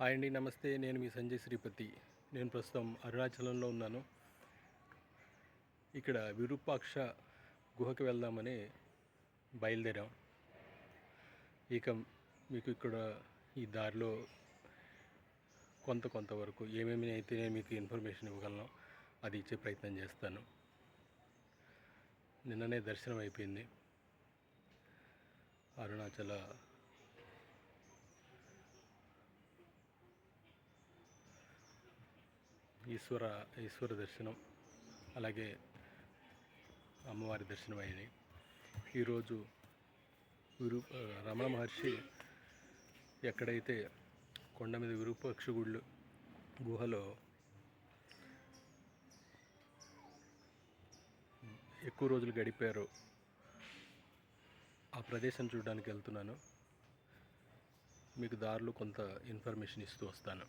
Hi అండి నమస్తే. నేను మీ సంజయ్ శ్రీపతి. నేను ప్రస్తుతం అరుణాచలంలో ఉన్నాను. ఇక్కడ విరూపాక్ష గుహకు వెళ్దామని బయలుదేరాం. ఇక మీకు ఇక్కడ ఈ దారిలో కొంత కొంతవరకు ఏమేమి అయితే నేను మీకు ఇన్ఫర్మేషన్ ఇవ్వగలను అది ఇచ్చే ప్రయత్నం చేస్తాను. నిన్ననే దర్శనం అయిపోయింది. అరుణాచల ఈశ్వర ఈశ్వర దర్శనం అలాగే అమ్మవారి దర్శనం అయింది ఈరోజు విరూ రమణ మహర్షి ఎక్కడైతే కొండ మీద విరూపాక్ష గుళ్ళు గుహలో ఎక్కువ రోజులు గడిపారు ఆ ప్రదేశం చూడడానికి వెళ్తున్నాను. మీకు దారిలో కొంత ఇన్ఫర్మేషన్ ఇస్తూ వస్తాను.